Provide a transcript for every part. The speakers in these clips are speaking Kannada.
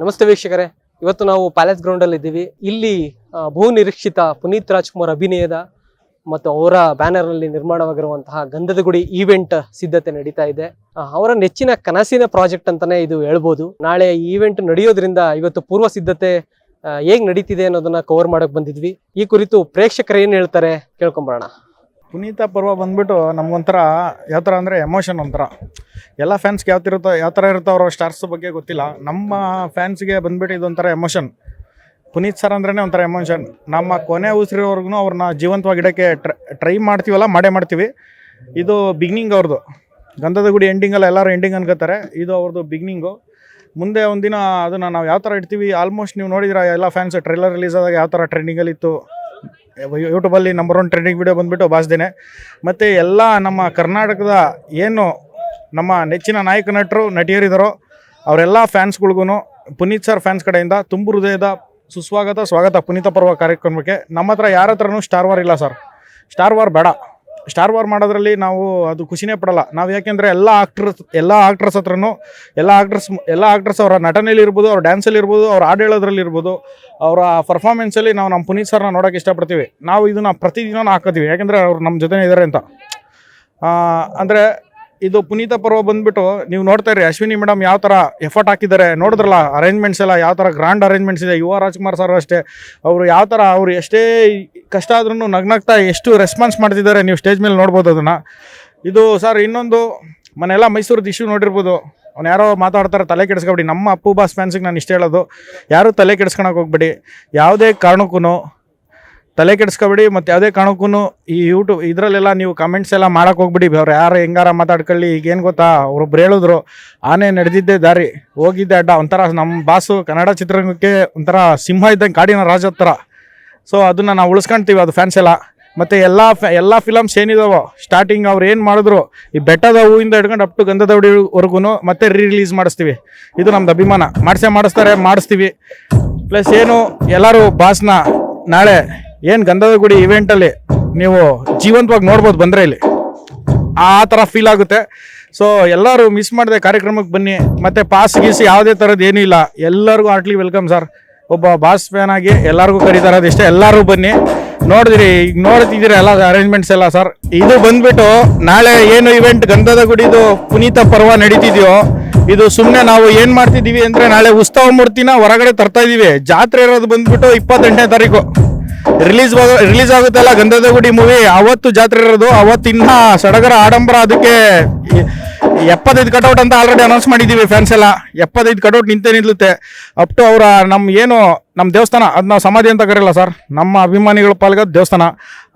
ನಮಸ್ತೆ ವೀಕ್ಷಕರೇ. ಇವತ್ತು ನಾವು ಪ್ಯಾಲೇಸ್ ಗ್ರೌಂಡ್ ಅಲ್ಲಿ ಇದ್ದೀವಿ ಇಲ್ಲಿ ಬಹು ನಿರೀಕ್ಷಿತ ಪುನೀತ್ ರಾಜ್ಕುಮಾರ್ ಅಭಿನಯದ ಮತ್ತು ಅವರ ಬ್ಯಾನರ್ನಲ್ಲಿ ನಿರ್ಮಾಣವಾಗಿರುವಂತಹ ಗಂಧದ ಗುಡಿ ಈವೆಂಟ್ ಸಿದ್ಧತೆ ನಡೀತಾ ಇದೆ. ಅವರ ನೆಚ್ಚಿನ ಕನಸಿನ ಪ್ರಾಜೆಕ್ಟ್ ಅಂತಾನೆ ಇದು ಹೇಳ್ಬೋದು. ನಾಳೆ ಈವೆಂಟ್ ನಡೆಯೋದ್ರಿಂದ ಇವತ್ತು ಪೂರ್ವ ಸಿದ್ಧತೆ ಹೇಗೆ ನಡೀತಿದೆ ಅನ್ನೋದನ್ನ ಕವರ್ ಮಾಡಕ್ ಬಂದಿದ್ವಿ. ಈ ಕುರಿತು ಪ್ರೇಕ್ಷಕರು ಏನ್ ಹೇಳ್ತಾರೆ ಕೇಳ್ಕೊಂಬರೋಣ. ಪುನೀತ ಪರ್ವ ಬಂದ್ಬಿಟ್ಟು ನಮ್ಗೊಂಥರ ಯಾವ ಥರ ಅಂದರೆ ಎಮೋಷನ್ ಒಂಥರ. ಎಲ್ಲ ಫ್ಯಾನ್ಸ್ಗೆ ಯಾವ ಥರ ಇರುತ್ತೋ ಯಾವ ಥರ ಇರುತ್ತೋ ಅವರ ಸ್ಟಾರ್ಸ್ ಬಗ್ಗೆ ಗೊತ್ತಿಲ್ಲ. ನಮ್ಮ ಫ್ಯಾನ್ಸ್ಗೆ ಬಂದ್ಬಿಟ್ಟು ಇದೊಂಥರ ಎಮೋಷನ್ ಪುನೀತ್ ಸರ್ ಅಂದ್ರೇ ಒಂಥರ ಎಮೋಷನ್ ನಮ್ಮ ಕೊನೆ ಉಸಿರಿವರೆಗೂ ಅವ್ರನ್ನ ಜೀವಂತವಾಗಿ ಟ್ರೈ ಟ್ರೈ ಮಾಡ್ತೀವಲ್ಲ, ಮಾಡೇ ಮಾಡ್ತೀವಿ. ಇದು ಬಿಗ್ನಿಂಗ್ ಅವ್ರದ್ದು ಗಂಧದ ಗುಡಿ ಎಂಡಿಂಗಲ್ಲ ಎಲ್ಲರೂ ಎಂಡಿಂಗ್ ಅನ್ಕೋತಾರೆ. ಇದು ಅವ್ರದ್ದು ಬಿಗ್ನಿಂಗು ಮುಂದೆ ಒಂದಿನ ಅದನ್ನು ನಾವು ಯಾವ ಥರ ಇಡ್ತೀವಿ ಆಲ್ಮೋಸ್ಟ್ ನೀವು ನೋಡಿದಿರ, ಎಲ್ಲ ಫ್ಯಾನ್ಸ್ ಟ್ರೈಲರ್ ರಿಲೀಸ್ ಆದಾಗ ಯಾವ ಥರ ಟ್ರೆಂಡಿಂಗಲ್ಲಿ ಇತ್ತು. ಯೂಟ್ಯೂಬಲ್ಲಿ ನಂಬರ್ ಒನ್ ಟ್ರೆಂಡಿಂಗ್ ವಿಡಿಯೋ ಬಂದುಬಿಟ್ಟು ಬಾಸ್ದೇನೆ ಮತ್ತು ಎಲ್ಲ ನಮ್ಮ ಕರ್ನಾಟಕದ ಏನು ನಮ್ಮ ನೆಚ್ಚಿನ ನಾಯಕ ನಟರು ನಟಿಯರಿದ್ದಾರೋ ಅವರೆಲ್ಲ ಫ್ಯಾನ್ಸ್ಗಳಿಗೂ ಪುನೀತ್ ಸರ್ ಫ್ಯಾನ್ಸ್ ಕಡೆಯಿಂದ ತುಂಬು ಹೃದಯದ ಸುಸ್ವಾಗತ, ಸ್ವಾಗತ ಪುನೀತ ಪರ್ವ ಕಾರ್ಯಕ್ರಮಕ್ಕೆ. ನಮ್ಮ ಹತ್ರ ಯಾರ ಹತ್ರನೂ ಸ್ಟಾರ್ ವಾರ್ ಇಲ್ಲ ಸರ್ ಸ್ಟಾರ್ ವಾರ್ ಬೇಡ. ಸ್ಟಾರ್ ವಾರ್ ಮಾಡೋದ್ರಲ್ಲಿ ನಾವು ಅದು ಖುಷಿನೇ ಪಡಲ್ಲ. ನಾವು ಯಾಕೆಂದರೆ ಎಲ್ಲ ಆಕ್ಟ್ರಸ್ ಎಲ್ಲ ಆಕ್ಟ್ರಸ್ ಹತ್ರನೂ, ಎಲ್ಲ ಆಕ್ಟ್ರಸ್ ಎಲ್ಲ ಆಕ್ಟ್ರಸ್ ಅವರ ನಟನೆಯಲ್ಲಿ ಇರ್ಬೋದು, ಅವ್ರ ಡ್ಯಾನ್ಸಲ್ಲಿ ಇರ್ಬೋದು, ಅವ್ರ ಹಾಡು ಹೇಳೋದ್ರಲ್ಲಿ ಇರ್ಬೋದು, ಅವರ ಪರ್ಫಾರ್ಮೆನ್ಸಲ್ಲಿ ನಾವು ನಮ್ಮ ಪುನೀತ್ ಸರ್ನ ನೋಡೋಕೆ ಇಷ್ಟಪಡ್ತೀವಿ. ನಾವು ಇದನ್ನು ಪ್ರತಿದಿನ ಹಾಕೋತೀವಿ ಯಾಕೆಂದರೆ ಅವ್ರು ನಮ್ಮ ಜೊತೆ ಇದ್ದಾರೆ ಅಂತ. ಅಂದರೆ ಇದು ಪುನೀತ ಪರ್ವ ಬಂದ್ಬಿಟ್ಟು ನೀವು ನೋಡ್ತಾ ಇರಿ, ಅಶ್ವಿನಿ ಮೇಡಮ್ ಯಾವ ಥರ ಎಫರ್ಟ್ ಹಾಕಿದ್ದಾರೆ ನೋಡಿದ್ರಲ್ಲ ಅರೇಂಜ್ಮೆಂಟ್ಸ್ ಎಲ್ಲ ಯಾವ ಥರ ಗ್ರಾಂಡ್ ಅರೇಂಜ್ಮೆಂಟ್ಸ್ ಇದೆ, ಯುವ ರಾಜ್ಕುಮಾರ್ ಸರ್ ಅಷ್ಟೇ, ಅವರು ಯಾವ ಥರ ಅವ್ರು ಎಷ್ಟೇ ಕಷ್ಟ ಆದ್ರೂ ನಗ್ನಗ್ತಾ ಎಷ್ಟು ರೆಸ್ಪಾನ್ಸ್ ಮಾಡ್ತಿದ್ದಾರೆ, ನೀವು ಸ್ಟೇಜ್ ಮೇಲೆ ನೋಡ್ಬೋದು ಅದನ್ನು. ಇದು ಸರ್ ಇನ್ನೊಂದು ಮನೆಲ್ಲ ಮೈಸೂರು ಇಶ್ಯೂ ನೋಡಿರ್ಬೋದು. ಅವ್ನು ಯಾರೋ ಮಾತಾಡ್ತಾರೆ, ತಲೆ ಕೆಡಿಸ್ಕೊಬೇಡಿ. ನಮ್ಮ ಅಪ್ಪು ಬಾಸ್ ಫ್ಯಾನ್ಸಿಗೆ ನಾನು ಇಷ್ಟ ಹೇಳೋದು, ಯಾರೂ ತಲೆ ಕೆಡಿಸ್ಕೊಳಕ್ಕೆ ಹೋಗ್ಬೇಡಿ. ಯಾವುದೇ ಕಾರಣಕ್ಕೂ ತಲೆ ಕೆಡಿಸ್ಕೊಬೇಡಿ, ಮತ್ತು ಯಾವುದೇ ಕಾರಣಕ್ಕೂ ಈ ಯೂಟ್ಯೂಬ್ ಇದರಲ್ಲೆಲ್ಲ ನೀವು ಕಮೆಂಟ್ಸ್ ಎಲ್ಲ ಮಾಡಕ್ಕೆ ಹೋಗ್ಬಿಡಿ. ಅವ್ರು ಯಾರು ಹೆಂಗಾರ ಮಾತಾಡ್ಕೊಳ್ಳಿ, ಈಗೇನು ಗೊತ್ತಾ? ಅವ್ರೊಬ್ರು ಹೇಳಿದ್ರು, ಆನೆ ನಡೆದಿದ್ದೆ ದಾರಿ, ಹೋಗಿದ್ದೆ ಅಡ್ಡ. ಒಂಥರ ನಮ್ಮ ಬಾಸು ಕನ್ನಡ ಚಿತ್ರರಂಗಕ್ಕೆ ಒಂಥರ ಸಿಂಹ ಇದ್ದಂಗೆ ಕಾಡಿನ ರಾಜ ಥರ ಸೊ ಅದನ್ನು ನಾವು ಉಳಿಸ್ಕೊಂತೀವಿ ಅದು ಫ್ಯಾನ್ಸ್ ಎಲ್ಲ. ಮತ್ತು ಎಲ್ಲ ಎಲ್ಲ ಫಿಲಮ್ಸ್ ಏನಿದಾವೋ ಸ್ಟಾರ್ಟಿಂಗ್ ಅವ್ರು ಏನು ಮಾಡಿದ್ರು, ಈ ಬೆಟ್ಟದ ಹೂವಿಂದ ಹಿಡ್ಕೊಂಡು ಅಪ್ ಟು ಗಂಧದ ಹುಡಿವರೆಗೂ ಮತ್ತೆ ರೀ ರಿಲೀಸ್ ಮಾಡಿಸ್ತೀವಿ. ಇದು ನಮ್ದು ಅಭಿಮಾನ. ಮಾಡಿಸೇ ಮಾಡಿಸ್ತಾರೆ, ಮಾಡಿಸ್ತೀವಿ. ಪ್ಲಸ್ ಏನು, ಎಲ್ಲರೂ ಬಾಸ್ನ ನಾಳೆ ಏನು ಗಂಧದ ಗುಡಿ ಇವೆಂಟಲ್ಲಿ ನೀವು ಜೀವಂತವಾಗಿ ನೋಡ್ಬೋದು ಬಂದರೆ ಇಲ್ಲಿ. ಆ ಥರ ಫೀಲ್ ಆಗುತ್ತೆ. ಸೊ ಎಲ್ಲರೂ ಮಿಸ್ ಮಾಡಿದೆ ಕಾರ್ಯಕ್ರಮಕ್ಕೆ ಬನ್ನಿ. ಮತ್ತು ಪಾಸ್ ಗೀಸ್ ಯಾವುದೇ ಥರದ್ದು ಏನೂ ಇಲ್ಲ. ಎಲ್ಲರಿಗೂ ಹಾರ್ಟ್ಲಿ ವೆಲ್ಕಮ್ ಸರ್ ಒಬ್ಬ ಬಾಸ್ ಫ್ಯಾನ್ ಆಗಿ ಎಲ್ಲರಿಗೂ ಕರೀತಾರೆ. ಅದಿಷ್ಟೇ, ಎಲ್ಲರೂ ಬನ್ನಿ. ನೋಡಿದ್ರಿ, ಈಗ ನೋಡ್ತಿದ್ದೀರಿ ಎಲ್ಲ ಅರೇಂಜ್ಮೆಂಟ್ಸ್ ಎಲ್ಲ ಸರ್ ಇದು ಬಂದ್ಬಿಟ್ಟು ನಾಳೆ ಏನು ಇವೆಂಟ್ ಗಂಧದ ಗುಡಿದು ಪುನೀತ ಪರ್ವ ನಡೀತಿದೆಯೋ, ಇದು ಸುಮ್ಮನೆ ನಾವು ಏನು ಮಾಡ್ತಿದ್ದೀವಿ ಅಂದರೆ ನಾಳೆ ಉತ್ಸವ ಮೂರ್ತಿನ ಹೊರಗಡೆ ತರ್ತಾ ಇದ್ದೀವಿ ಜಾತ್ರೆ ಇರೋದು ಬಂದ್ಬಿಟ್ಟು ಇಪ್ಪತ್ತೆಂಟನೇ ತಾರೀಕು. ರಿಲೀಸ್ ರಿಲೀಸ್ ಆಗುತ್ತಲ್ಲ? ಗಂಧದ ಗುಡಿ ಮೂವಿ ಅವತ್ತು ಜಾತ್ರೆ ಇರೋದು, ಅವತ್ತು ಇನ್ನ ಸಡಗರ ಆಡಂಬರ ಅದಕ್ಕೆ ಎಪ್ಪತ್ತೈದು ಕಟೌಟ್ ಅಂತ ಆಲ್ರೆಡಿ ಅನೌನ್ಸ್ ಮಾಡಿದ್ದೀವಿ ಫ್ಯಾನ್ಸ್ ಎಲ್ಲ. ಎಪ್ಪತ್ತೈದು ಕಟೌಟ್ ನಿಂತೇ ನಿಲ್ಲುತ್ತೆ. ಅಪ್ ಟು ಅವರ ನಮ್ಮ ಏನು ನಮ್ಮ ದೇವಸ್ಥಾನ ಅದನ್ನ ಸಮಾಧಿ ಅಂತ ಕರೆಯಲ್ಲ ಸರ್ ನಮ್ಮ ಅಭಿಮಾನಿಗಳ ಪಾಲ್ಗ ದೇವಸ್ಥಾನ.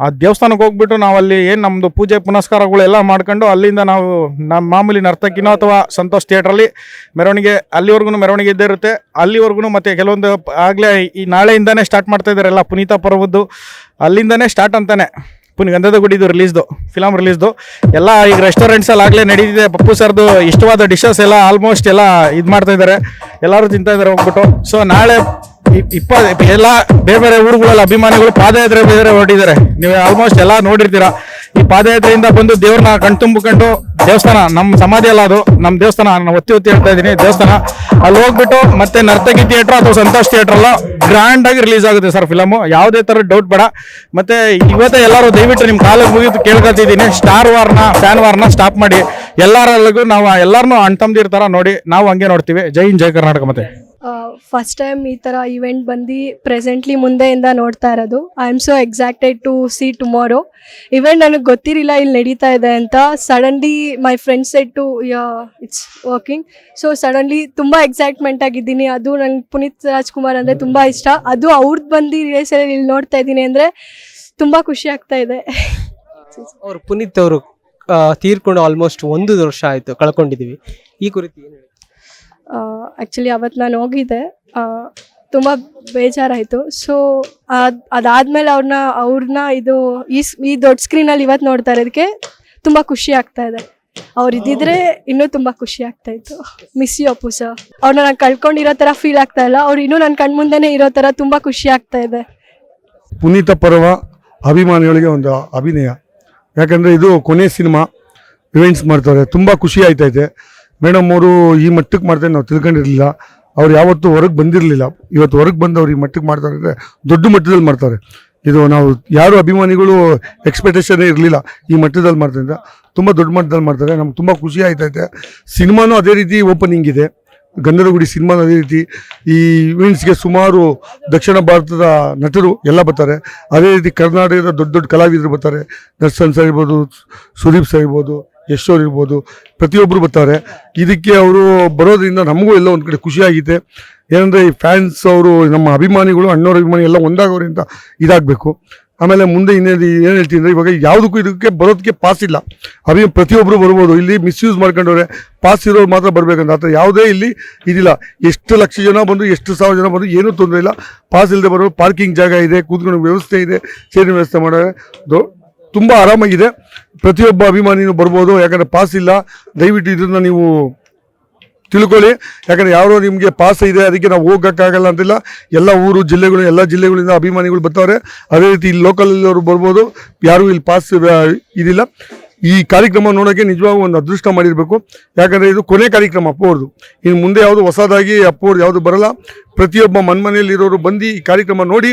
ಆ ದೇವಸ್ಥಾನಕ್ಕೆ ಹೋಗ್ಬಿಟ್ಟು ನಾವು ಅಲ್ಲಿ ಏನು ನಮ್ಮದು ಪೂಜೆ ಪುನಸ್ಕಾರಗಳು ಎಲ್ಲ ಮಾಡ್ಕೊಂಡು ಅಲ್ಲಿಂದ ನಾವು ನಮ್ಮ ಮಾಮೂಲಿ ನರ್ತಕಿನೋ ಅಥವಾ ಸಂತೋಷ್ ಥಿಯೇಟ್ರಲ್ಲಿ ಮೆರವಣಿಗೆ ಅಲ್ಲಿವರೆಗೂ ಮೆರವಣಿಗೆ ಇದ್ದೇ ಇರುತ್ತೆ. ಅಲ್ಲಿವರೆಗೂ ಮತ್ತೆ ಕೆಲವೊಂದು ಆಗಲೇ ಈ ನಾಳೆಯಿಂದನೇ ಸ್ಟಾರ್ಟ್ ಮಾಡ್ತಾ ಇದ್ದಾರೆ ಎಲ್ಲ ಪುನೀತ ಪರ್ವದ್ದು ಅಲ್ಲಿಂದನೇ ಸ್ಟಾರ್ಟ್ ಅಂತಾನೆ. ಪುನಿ ಗಂಧದ ಗುಡಿದು ರಿಲೀಸ್ದು ಫಿಲಮ್ ರಿಲೀಸ್ದು ಎಲ್ಲ ಈಗ ರೆಸ್ಟೋರೆಂಟ್ಸ್ ಅಲ್ಲಿ ಆಗಲೇ ನಡೀತಿದೆ. ಪಪ್ಪು ಸರ್ದು ಇಷ್ಟವಾದ ಡಿಶಸ್ ಎಲ್ಲ ಆಲ್ಮೋಸ್ಟ್ ಎಲ್ಲ ಇದು ಮಾಡ್ತಾ ಇದ್ದಾರೆ. ಎಲ್ಲರೂ ತಿಂತಾ ಇದ್ದಾರೆ ಹೋಗ್ಬಿಟ್ಟು. ಸೊ ನಾಳೆ ಇಪ್ಪ ಎಲ್ಲ ಬೇರೆ ಬೇರೆ ಊರುಗಳಲ್ಲಿ ಅಭಿಮಾನಿಗಳು ಪಾದಯಾತ್ರೆ ಬೇರೆ ಹೊರಟಿದ್ದಾರೆ. ನೀವು ಆಲ್ಮೋಸ್ಟ್ ಎಲ್ಲ ನೋಡಿರ್ತೀರಾ. ಈ ಪಾದಯಾತ್ರೆಯಿಂದ ಬಂದು ದೇವ್ರನ್ನ ಕಣ್ತುಂಬಿಕೊಂಡು ದೇವಸ್ಥಾನ ನಮ್ಮ ಸಮಾಧಿ ಅಲ್ಲ ಅದು. ನಮ್ಮ ದೇವಸ್ಥಾನ, ನಾನು ಒತ್ತಿ ಒತ್ತಿ ಹೇಳ್ತಾ ಇದ್ದೀನಿ. ದೇವಸ್ಥಾನ, ಅಲ್ಲಿ ಹೋಗ್ಬಿಟ್ಟು ಮತ್ತೆ ನರ್ತಕಿ ಥಿಯೇಟ್ರ್ ಅಥವಾ ಸಂತೋಷ್ ಥಿಯೇಟ್ರ್ ಅಲ್ಲ ಗ್ರ್ಯಾಂಡ್ ಆಗಿ ರಿಲೀಸ್ ಆಗುತ್ತೆ ಸರ್ ಫಿಲಮು ಯಾವುದೇ ಥರ ಡೌಟ್ ಬೇಡ. ಮತ್ತೆ ಇವತ್ತೇ ಎಲ್ಲರೂ ದಯವಿಟ್ಟು ನಿಮ್ಮ ಕಾಲಿಗೆ ಮುಗಿದು ಕೇಳ್ಕೊತಿದ್ದೀನಿ ಸ್ಟಾರ್ ವಾರ್ನ ಫ್ಯಾನ್ ವಾರ್ನ ಸ್ಟಾಪ್ ಮಾಡಿ. ಎಲ್ಲರಲ್ಲಿಗೂ ನಾವು ಎಲ್ಲರನ್ನೂ ಅಣ್ತಂದಿರ್ ಥರ ನೋಡಿ ನಾವು ಹಂಗೆ ನೋಡ್ತೀವಿ. ಜೈ ಹಿಂದ್ ಜೈ ಕರ್ನಾಟಕ ಮತ್ತೆ. ಫಸ್ಟ್ ಟೈಮ್ ಈ ಥರ ಇವೆಂಟ್ ಬಂದು ಪ್ರೆಸೆಂಟ್ಲಿ ಮುಂದೆಯಿಂದ ನೋಡ್ತಾ ಇರೋದು. I am so excited to see tomorrow event ನನಗೆ ಗೊತ್ತಿರಲಿಲ್ಲ ಇಲ್ಲಿ ನಡೀತಾ ಇದೆ ಅಂತ. Suddenly my friends set to it's working so suddenly ತುಂಬ ಎಕ್ಸೈಟ್ಮೆಂಟ್ ಆಗಿದ್ದೀನಿ. ಅದು ನಂಗೆ ಪುನೀತ್ ರಾಜ್ಕುಮಾರ್ ಅಂದರೆ ತುಂಬ ಇಷ್ಟ. ಅದು ಅವ್ರದ್ದು ಬಂದು ರಿಲೇಸಲ್ಲಿ ಇಲ್ಲಿ ನೋಡ್ತಾ ಇದ್ದೀನಿ ಅಂದರೆ ತುಂಬ ಖುಷಿ ಆಗ್ತಾ ಇದೆ. ಅವರು ಪುನೀತ್ ಅವರು ತೀರ್ಕೊಂಡು ಆಲ್ಮೋಸ್ಟ್ ಒಂದು ವರ್ಷ ಆಯಿತು ಕಳ್ಕೊಂಡಿದ್ದೀವಿ. ಈ ಕುರಿತು ಏನು ಹೇಳಿ ಆ್ಯಕ್ಚುಲಿ ಅವತ್ತು ನಾನು ಹೋಗಿದ್ದೆ. ತುಂಬ ಬೇಜಾರಾಯಿತು. ಸೊ ಅದು ಅದಾದಮೇಲೆ ಅವ್ರನ್ನ ಅವ್ರನ್ನ ಇದು ಈ ಸ್- ಈ ದೊಡ್ಡ ಸ್ಕ್ರೀನಲ್ಲಿ ಇವತ್ತು ನೋಡ್ತಾ ಇರೋದಕ್ಕೆ ತುಂಬ ಖುಷಿ ಆಗ್ತಾ ಇದೆ. ಅವ್ರು ಇದ್ದಿದ್ರೆ ಇನ್ನೂ ತುಂಬ ಖುಷಿ ಆಗ್ತಾ ಇತ್ತು. ಮಿಸ್ ಯು ಅಪ್ಪು ಸರ್ ಅವ್ರನ್ನ ನಾನು ಕಳ್ಕೊಂಡಿರೋ ಥರ ಫೀಲ್ ಆಗ್ತಾ ಇಲ್ಲ. ಅವ್ರು ಇನ್ನೂ ನನ್ನ ಕಣ್ಮುಂದೆನೇ ಇರೋ ಥರ ತುಂಬ ಖುಷಿ ಆಗ್ತಾ ಇದೆ. ಪುನೀತ ಪರ್ವ ಅಭಿಮಾನಿಗಳಿಗೆ ಒಂದು ಅಭಿನಯ. ಯಾಕಂದರೆ ಇದು ಕೊನೆ ಸಿನಿಮಾ ಇವೆಂಟ್ಸ್ ಮಾಡ್ತಾರೆ. ತುಂಬ ಖುಷಿ ಆಯ್ತೈತೆ. ಮೇಡಮ್ ಅವರು ಈ ಮಟ್ಟಕ್ಕೆ ಮಾಡ್ತಾರೆ ನಾವು ತಿಳ್ಕೊಂಡಿರಲಿಲ್ಲ. ಅವ್ರು ಯಾವತ್ತೂ ಹೊರಗೆ ಬಂದಿರಲಿಲ್ಲ. ಇವತ್ತು ಹೊರಗೆ ಬಂದು ಈ ಮಟ್ಟಕ್ಕೆ ಮಾಡ್ತಾರೆ ಅಂದರೆ ದೊಡ್ಡ ಮಟ್ಟದಲ್ಲಿ ಮಾಡ್ತಾರೆ. ಇದು ನಾವು ಯಾರು ಅಭಿಮಾನಿಗಳು ಎಕ್ಸ್ಪೆಕ್ಟೇಷನೇ ಇರಲಿಲ್ಲ ಈ ಮಟ್ಟದಲ್ಲಿ ಮಾಡ್ತಾರೆ ತುಂಬ ದೊಡ್ಡ ಮಟ್ಟದಲ್ಲಿ ಮಾಡ್ತಾರೆ. ನಮ್ಗೆ ತುಂಬ ಖುಷಿ ಆಯ್ತೈತೆ. ಸಿನಿಮಾನೂ ಅದೇ ರೀತಿ ಓಪನಿಂಗ್ ಇದೆ. ಗಂಧದ ಗುಡಿ ಸಿನಿಮಾ ಅದೇ ರೀತಿ ಈ ಇವೆಂಟ್ಸ್ಗೆ ಸುಮಾರು ದಕ್ಷಿಣ ಭಾರತದ ನಟರು ಎಲ್ಲ ಬರ್ತಾರೆ. ಅದೇ ರೀತಿ ಕರ್ನಾಟಕದ ದೊಡ್ಡ ದೊಡ್ಡ ಕಲಾವಿದರು ಬರ್ತಾರೆ. ದರ್ಶನ್ ಸರ್ ಇರ್ಬೋದು, ಸುದೀಪ್ ಸರ್ ಇರ್ಬೋದು, ಯಶ್ ಅವ್ರು ಇರ್ಬೋದು ಪ್ರತಿಯೊಬ್ಬರು ಬರ್ತಾರೆ. ಇದಕ್ಕೆ ಅವರು ಬರೋದ್ರಿಂದ ನಮಗೂ ಎಲ್ಲ ಒಂದು ಕಡೆ ಖುಷಿಯಾಗಿದೆ ಏನಂದರೆ ಈ ಫ್ಯಾನ್ಸ್ ಅವರು, ನಮ್ಮ ಅಭಿಮಾನಿಗಳು, ಅಣ್ಣವ್ರ ಅಭಿಮಾನಿ ಎಲ್ಲ ಒಂದಾಗೋರಿಂದ ಇದಾಗಬೇಕು. ಆಮೇಲೆ ಮುಂದೆ ಇನ್ನೇನು ಏನು ಹೇಳ್ತೀನಿ ಅಂದರೆ ಇವಾಗ ಯಾವುದಕ್ಕೂ ಇದಕ್ಕೆ ಬರೋದಕ್ಕೆ ಪಾಸ್ ಇಲ್ಲ. ಅಭಿ ಪ್ರತಿಯೊಬ್ಬರು ಬರ್ಬೋದು. ಇಲ್ಲಿ ಮಿಸ್ಯೂಸ್ ಮಾಡ್ಕೊಂಡವ್ರೆ ಪಾಸ್ ಇರೋರು ಮಾತ್ರ ಬರಬೇಕಂತ. ಆ ಥರ ಯಾವುದೇ ಇಲ್ಲಿ ಇದಿಲ್ಲ. ಎಷ್ಟು ಲಕ್ಷ ಜನ ಬಂದು ಎಷ್ಟು ಸಾವಿರ ಜನ ಬಂದು ಏನೂ ತೊಂದರೆ ಇಲ್ಲ. ಪಾಸ್ ಇಲ್ಲದೆ ಬರೋ ಪಾರ್ಕಿಂಗ್ ಜಾಗ ಇದೆ, ಕೂತ್ಕೊಂಡು ವ್ಯವಸ್ಥೆ ಇದೆ ಸೇರಿನ ವ್ಯವಸ್ಥೆ ಮಾಡೋರೆ. ದೊ, ತುಂಬ ಆರಾಮಾಗಿದೆ. ಪ್ರತಿಯೊಬ್ಬ ಅಭಿಮಾನಿನೂ ಬರ್ಬೋದು. ಯಾಕಂದರೆ ಪಾಸ್ ಇಲ್ಲ. ದಯವಿಟ್ಟು ಇದನ್ನು ನೀವು ತಿಳ್ಕೊಳ್ಳಿ. ಯಾಕಂದರೆ ಯಾರೋ ನಿಮಗೆ ಪಾಸ್ ಇದೆ, ಅದಕ್ಕೆ ನಾವು ಹೋಗೋಕ್ಕಾಗಲ್ಲ ಅಂತಿಲ್ಲ. ಎಲ್ಲ ಊರು ಜಿಲ್ಲೆಗಳು, ಎಲ್ಲ ಜಿಲ್ಲೆಗಳಿಂದ ಅಭಿಮಾನಿಗಳು ಬರ್ತಾರೆ. ಅದೇ ರೀತಿ ಇಲ್ಲಿ ಲೋಕಲಲ್ಲಿ ಅವರು ಬರ್ಬೋದು. ಯಾರೂ ಇಲ್ಲಿ ಪಾಸ್ ಇದಿಲ್ಲ. ಈ ಕಾರ್ಯಕ್ರಮ ನೋಡೋಕ್ಕೆ ನಿಜವಾಗೂ ಒಂದು ಅದೃಷ್ಟ ಮಾಡಿರಬೇಕು. ಯಾಕಂದರೆ ಇದು ಕೊನೆ ಕಾರ್ಯಕ್ರಮ ಅಪ್ಪವ್ರದು ಇನ್ನು ಮುಂದೆ ಯಾವುದು ಹೊಸದಾಗಿ ಅಪ್ಪವ್ರದ್ದು ಯಾವುದು ಬರಲ್ಲ. ಪ್ರತಿಯೊಬ್ಬ ಮನ್ಮನೆಯಲ್ಲಿರೋರು ಬಂದು ಈ ಕಾರ್ಯಕ್ರಮ ನೋಡಿ,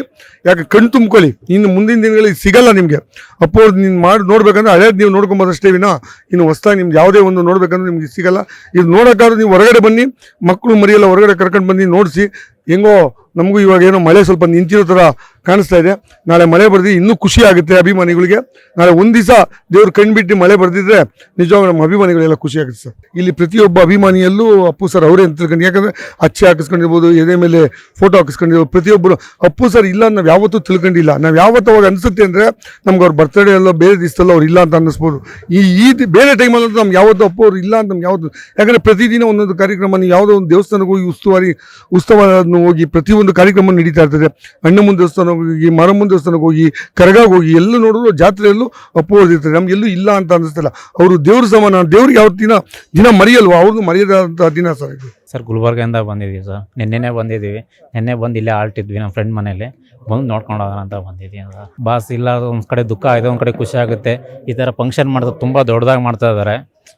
ಯಾಕೆ ಕಣ್ ತುಂಬ್ಕೊಳ್ಳಿ. ಇನ್ನು ಮುಂದಿನ ದಿನಗಳಲ್ಲಿ ಸಿಗಲ್ಲ ನಿಮಗೆ. ಅಪ್ಪವ್ರದ್ದು ನೀನು ಮಾಡಿ, ನೋಡ್ಬೇಕಂದ್ರೆ ಹಳೇದು ನೀವು ನೋಡ್ಕೊಂಬೋದಷ್ಟೇ ವಿನ, ಇನ್ನು ಹೊಸ್ದಾಗಿ ನಿಮ್ಗೆ ಯಾವುದೇ ಒಂದು ನೋಡಬೇಕಂದ್ರೆ ನಿಮಗೆ ಸಿಗಲ್ಲ. ಇದು ನೋಡೋಕ್ಕಾದ್ರೂ ನೀವು ಹೊರಗಡೆ ಬನ್ನಿ ಮಕ್ಕಳು ಮರಿಯೆಲ್ಲ ಹೊರಗಡೆ ಕರ್ಕೊಂಡು ಬಂದು ನೋಡಿಸಿ, ಹೆಂಗೋ ನಮಗೂ ಇವಾಗ ಏನೋ ಮಳೆ ಸ್ವಲ್ಪ ನಿಂತಿರೋ ಥರ ಕಾಣಿಸ್ತಾ ಇದೆ. ನಾಳೆ ಮಳೆ ಬರೆದಿ ಇನ್ನೂ ಖುಷಿ ಆಗುತ್ತೆ ಅಭಿಮಾನಿಗಳಿಗೆ. ನಾಳೆ ಒಂದು ದಿವಸ ದೇವ್ರು ಕಣ್ಬಿಟ್ಟು ಮಳೆ ಬರೆದಿದ್ರೆ ನಿಜವಾಗ ನಮ್ಮ ಅಭಿಮಾನಿಗಳೆಲ್ಲ ಖುಷಿ ಆಗುತ್ತೆ ಸರ್. ಇಲ್ಲಿ ಪ್ರತಿಯೊಬ್ಬ ಅಭಿಮಾನಿಯಲ್ಲೂ ಅಪ್ಪು ಸರ್ ಅವರೇ ಅಂತ ತಿಳ್ಕೊಂಡು, ಯಾಕಂದರೆ ಅಚ್ಚೆ ಹಾಕಿಸ್ಕೊಂಡಿರ್ಬೋದು, ಎದೆ ಮೇಲೆ ಫೋಟೋ ಹಾಕಿಸ್ಕೊಂಡಿರ್ಬೋದು, ಪ್ರತಿಯೊಬ್ಬರು ಅಪ್ಪು ಸರ್ ಇಲ್ಲ ನಾವು ಯಾವತ್ತೂ ತಿಳ್ಕೊಂಡಿಲ್ಲ. ನಾವು ಯಾವತ್ತು ಅವಾಗ ಅನಿಸುತ್ತೆ ಅಂದರೆ ನಮ್ಗೆ ಅವ್ರ ಬರ್ತ್ಡೇ ಎಲ್ಲ ಬೇರೆ ದಿವಸದಲ್ಲೂ ಅವ್ರು ಇಲ್ಲ ಅಂತ ಅನ್ನಿಸ್ಬೋದು. ಈ ಈ ಬೇರೆ ಟೈಮಲ್ಲಿ ನಮ್ಗೆ ಯಾವತ್ತೂ ಅಪ್ಪು ಅವ್ರು ಇಲ್ಲ ಅಂತ ನಮ್ಗೆ ಯಾವತ್ತು ಯಾಕಂದರೆ ಪ್ರತಿದಿನ ಒಂದೊಂದು ಕಾರ್ಯಕ್ರಮ ಯಾವುದೋ ಒಂದು ದೇವಸ್ಥಾನಕ್ಕೆ ಹೋಗಿ ಉಸ್ತುವಾರಿ ಉತ್ಸವವನ್ನು ಹೋಗಿ ಪ್ರತಿಯೊಂದು ಕಾರ್ಯಕ್ರಮ ನಡೀತಾ ಇರ್ತದೆ. ಅಣ್ಣಮ್ಮನ ದೇವಸ್ಥಾನಕ್ಕೆ ಹೋಗಿ ಮಾರಮ್ಮನ ದೇವಸ್ಥಾನಕ್ಕೆ ಹೋಗಿ, ಕರಗಾಗ ಹೋಗಿ, ಎಲ್ಲ ನೋಡಿದ್ರು ಜಾತ್ರೆಯಲ್ಲೂ ಅಪ್ಪು ನಮಗೆಲ್ಲೂ ಇಲ್ಲ ಅಂತ ಅನ್ನಿಸ್ತಿಲ್ಲ. ಅವರು ದೇವ್ರ ಸಮಾನ, ದೇವ್ರಿಗೆ ಯಾವ ದಿನ ದಿನ ಮರೆಯಲ್ವ? ಅವ್ರದ್ದು ಮರೆಯದಂಥ ದಿನ ಸರ್ ಇದು. ಸರ್ ಗುಲ್ಬರ್ಗಿಂದ ಬಂದಿದ್ದೀವಿ ಸರ್. ನಿನ್ನೆನೇ ಬಂದಿದ್ದೀವಿ. ನಿನ್ನೆ ಬಂದು ಇಲ್ಲೇ ಆಲ್ಟಿದ್ವಿ ನಮ್ಮ ಫ್ರೆಂಡ್ ಮನೇಲಿ. ಬಂದು ನೋಡ್ಕೊಂಡು ಹೋಗೋಣ ಅಂತ ಬಂದಿದ್ದೀವಿ ಅಂತ ಬಾಸ್ ಇಲ್ಲ ಒಂದು ಕಡೆ ದುಃಖ ಇದೆ, ಒಂದು ಕಡೆ ಖುಷಿ ಆಗುತ್ತೆ. ಈ ಥರ ಫಂಕ್ಷನ್ ಮಾಡೋದು ತುಂಬ ದೊಡ್ಡದಾಗಿ ಮಾಡ್ತಾ ಇದ್ದಾರೆ.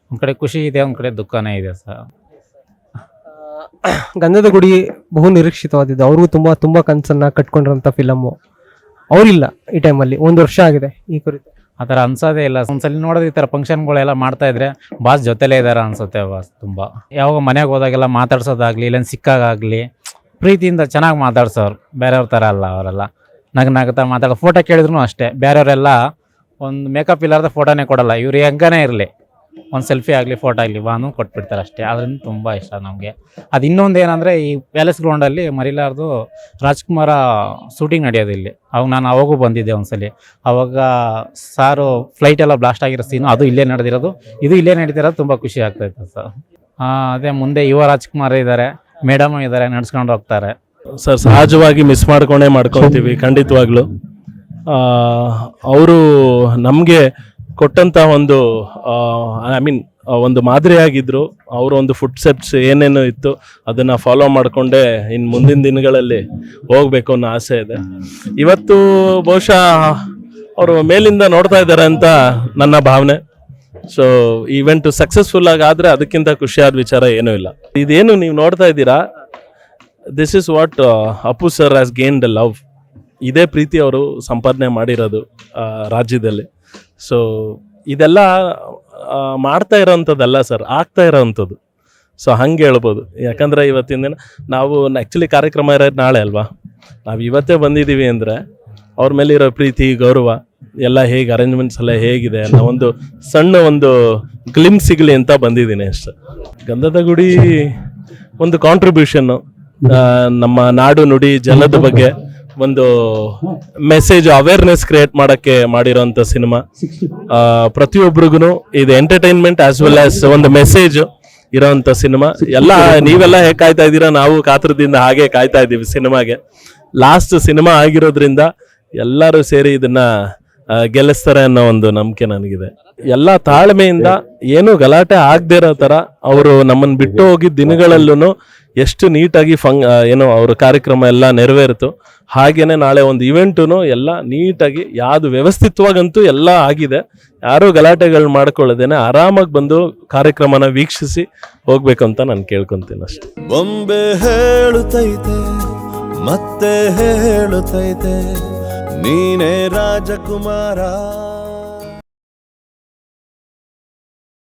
ಒಂದು ಕಡೆ ಖುಷಿ ಇದೆ, ಒಂದು ಕಡೆ ದುಃಖನೇ ಇದೆ ಸರ್. ಗಂಧದ ಗುಡಿ ಬಹು ನಿರೀಕ್ಷಿತವಾದಿದ್ದು. ಅವ್ರಿಗೂ ತುಂಬ ತುಂಬ ಕನಸನ್ನು ಕಟ್ಕೊಂಡಿರೋಂಥ ಫಿಲಮ್ಮು ಅವರಿಲ್ಲ ಈ ಟೈಮಲ್ಲಿ ಒಂದು ವರ್ಷ ಆಗಿದೆ ಈ ಕುರಿತು. ಆ ಥರ ಅನ್ಸೋದೇ ಇಲ್ಲ. ಒಂದ್ಸಲಿ ನೋಡೋದು ಈ ಥರ ಫಂಕ್ಷನ್ಗಳೆಲ್ಲ ಮಾಡ್ತಾ ಇದ್ರೆ ಬಾಸ್ ಜೊತೆಲೇ ಇದ್ದಾರೆ ಅನ್ಸುತ್ತೆ ಬಾಸ್ ತುಂಬ. ಯಾವಾಗ ಮನೆಗೆ ಹೋದಾಗೆಲ್ಲ ಮಾತಾಡ್ಸೋದಾಗ್ಲಿ ಇಲ್ಲ ಸಿಕ್ಕಾಗಲಿ ಪ್ರೀತಿಯಿಂದ ಚೆನ್ನಾಗಿ ಮಾತಾಡ್ಸೋರು. ಬೇರೆಯವ್ರ ಥರ ಅಲ್ಲ ಅವರೆಲ್ಲ. ನಗ ನಗ್ತಾ ಮಾತಾಡೋ ಫೋಟೋ ಕೇಳಿದ್ರು ಅಷ್ಟೇ. ಬೇರೆಯವರೆಲ್ಲ ಒಂದು ಮೇಕಪ್ ಇಲ್ಲಾರ್ದ ಫೋಟೋನೇ ಕೊಡಲ್ಲ. ಇವ್ರು ಹೆಂಗನೇ ಇರಲಿ. ಒಂದು ಸೆಲ್ಫಿ ಆಗಲಿ ಫೋಟೋ ಆಗಲಿ ಬಾನು ಕೊಟ್ಬಿಡ್ತಾರೆ ಅಷ್ಟೇ. ಅದರಿಂದ ತುಂಬ ಇಷ್ಟ ನಮಗೆ. ಅದು ಇನ್ನೊಂದು ಏನಂದರೆ, ಈ ಪ್ಯಾಲೇಸ್ ಗ್ರೌಂಡಲ್ಲಿ ಮರಿಲಾರ್ದು ರಾಜ್ಕುಮಾರ ಶೂಟಿಂಗ್ ನಡೆಯೋದು ಇಲ್ಲಿ. ಅವಾಗ ನಾನು ಅವಾಗೂ ಬಂದಿದ್ದೆ ಒಂದ್ಸಲಿ. ಅವಾಗ ಸಾರು ಫ್ಲೈಟ್ ಎಲ್ಲ ಬ್ಲಾಸ್ಟ್ ಆಗಿರೋ ಸೀನು ಅದು ಇಲ್ಲೇ ನಡೆದಿರೋದು. ಇದು ಇಲ್ಲೇ ನಡೀತಿರೋದು, ತುಂಬ ಖುಷಿ ಆಗ್ತಾಯಿತ್ತು ಸರ್. ಅದೇ ಮುಂದೆ ಯುವ ರಾಜ್ಕುಮಾರ್ ಇದ್ದಾರೆ ಮೇಡಮ್ ಇದ್ದಾರೆ ನಡ್ಸ್ಕೊಂಡು ಹೋಗ್ತಾರೆ. ಸರ್, ಸಹಜವಾಗಿ ಮಿಸ್ ಮಾಡ್ಕೊಂಡೇ ಮಾಡ್ಕೊತೀವಿ, ಖಂಡಿತವಾಗ್ಲೂ. ಅವರು ನಮಗೆ ಕೊಟ್ಟಂತ ಒಂದು ಐ ಮೀನ್ ಒಂದು ಮಾದರಿಯಾಗಿದ್ರು. ಅವರ ಒಂದು ಫುಡ್ ಸ್ಟೆಪ್ಸ್ ಏನೇನು ಇತ್ತು, ಅದನ್ನು ಫಾಲೋ ಮಾಡಿಕೊಂಡೇ ಇನ್ನು ಮುಂದಿನ ದಿನಗಳಲ್ಲಿ ಹೋಗಬೇಕು ಅನ್ನೋ ಆಸೆ ಇದೆ. ಇವತ್ತು ಬಹುಶಃ ಅವರು ಮೇಲಿಂದ ನೋಡ್ತಾ ಇದ್ದಾರೆ ಅಂತ ನನ್ನ ಭಾವನೆ. ಸೊ ಈವೆಂಟ್ ಸಕ್ಸಸ್ಫುಲ್ ಆಗಿ ಆದರೆ ಅದಕ್ಕಿಂತ ಖುಷಿಯಾದ ವಿಚಾರ ಏನೂ ಇಲ್ಲ. ಇದೇನು ನೀವು ನೋಡ್ತಾ ಇದ್ದೀರಾ? This is what Appu sir has gain the love ಇದೇ ಪ್ರೀತಿ ಅವರು ಸಂಪಾದನೆ ಮಾಡಿರೋದು ರಾಜ್ಯದಲ್ಲಿ. ಸೊ ಇದೆಲ್ಲ ಮಾಡ್ತಾ ಇರೋವಂಥದ್ದಲ್ಲ ಸರ್ ಆಗ್ತಾ ಇರೋವಂಥದ್ದು ಸೊ ಹಂಗೆ ಹೇಳ್ಬೋದು. ಯಾಕಂದರೆ ಇವತ್ತಿನ ದಿನ ನಾವು ಆ್ಯಕ್ಚುಲಿ ಕಾರ್ಯಕ್ರಮ ಇರೋದು ನಾಳೆ ಅಲ್ವಾ? ನಾವು ಇವತ್ತೇ ಬಂದಿದ್ದೀವಿ ಅಂದರೆ ಅವ್ರ ಮೇಲೆ ಇರೋ ಪ್ರೀತಿ, ಗೌರವ ಎಲ್ಲ ಹೇಗೆ ಅರೇಂಜ್ಮೆಂಟ್ಸ್ ಎಲ್ಲ ಹೇಗಿದೆ ಅನ್ನೋ ಒಂದು ಸಣ್ಣ ಒಂದು ಗ್ಲಿಮ್ ಸಿಗಲಿ ಅಂತ ಬಂದಿದ್ದೀನಿ ಅಷ್ಟೆ. ಗಂಧದ ಗುಡಿ ಒಂದು ಕಾಂಟ್ರಿಬ್ಯೂಷನ್ನು ನಮ್ಮ ನಾಡು ನುಡಿ, ಜನದ ಬಗ್ಗೆ ಒಂದು ಮೆಸೇಜ್ ಅವೇರ್ನೆಸ್ ಕ್ರಿಯೇಟ್ ಮಾಡೋಕ್ಕೆ ಮಾಡಿರೋಂಥ ಸಿನಿಮಾ. ಪ್ರತಿಯೊಬ್ಬರಿಗೂ ಇದು ಎಂಟರ್ಟೈನ್ಮೆಂಟ್ ಆಸ್ ವೆಲ್ ಆಸ್ ಒಂದು ಮೆಸೇಜ್ ಇರೋಂಥ ಸಿನಿಮಾ. ಎಲ್ಲ ನೀವೆಲ್ಲ ಹೇಗೆ ಕಾಯ್ತಾ ಇದ್ದೀರಾ? ನಾವು ಕಾತರದಿಂದ ಹಾಗೆ ಕಾಯ್ತಾ ಇದ್ದೀವಿ ಸಿನಿಮಾಗೆ. ಲಾಸ್ಟ್ ಸಿನಿಮಾ ಆಗಿರೋದ್ರಿಂದ ಎಲ್ಲರೂ ಸೇರಿ ಇದನ್ನ ಗೆಲ್ಲಿಸ್ತಾರೆ ಅನ್ನೋ ಒಂದು ನಂಬಿಕೆ ನನಗಿದೆ. ಎಲ್ಲ ತಾಳ್ಮೆಯಿಂದ ಏನು ಗಲಾಟೆ ಆಗದೆ ಇರೋ ಥರ ಅವರು ನಮ್ಮನ್ನು ಬಿಟ್ಟು ಹೋಗಿದ್ದ ದಿನಗಳಲ್ಲೂ ಎಷ್ಟು ನೀಟಾಗಿ ಫಂಗ್ ಏನೋ ಅವ್ರ ಕಾರ್ಯಕ್ರಮ ಎಲ್ಲ ನೆರವೇರಿತು. ಹಾಗೆಯೇ ನಾಳೆ ಒಂದು ಇವೆಂಟು ಎಲ್ಲ ನೀಟಾಗಿ, ಯಾವುದು ವ್ಯವಸ್ಥಿತವಾಗಂತೂ ಎಲ್ಲ ಆಗಿದೆ. ಯಾರೂ ಗಲಾಟೆಗಳು ಮಾಡ್ಕೊಳ್ಳೋದೇನೆ ಆರಾಮಾಗಿ ಬಂದು ಕಾರ್ಯಕ್ರಮನ ವೀಕ್ಷಿಸಿ ಹೋಗ್ಬೇಕು ಅಂತ ನಾನು ಕೇಳ್ಕೊತೀನಿ ಅಷ್ಟೆ. ಬೊಂಬೆ ಹೇಳುತ್ತೈತೆ, ಮತ್ತೆ ಹೇಳುತ್ತೈತೆ, ನೀನೇ ರಾಜಕುಮಾರ.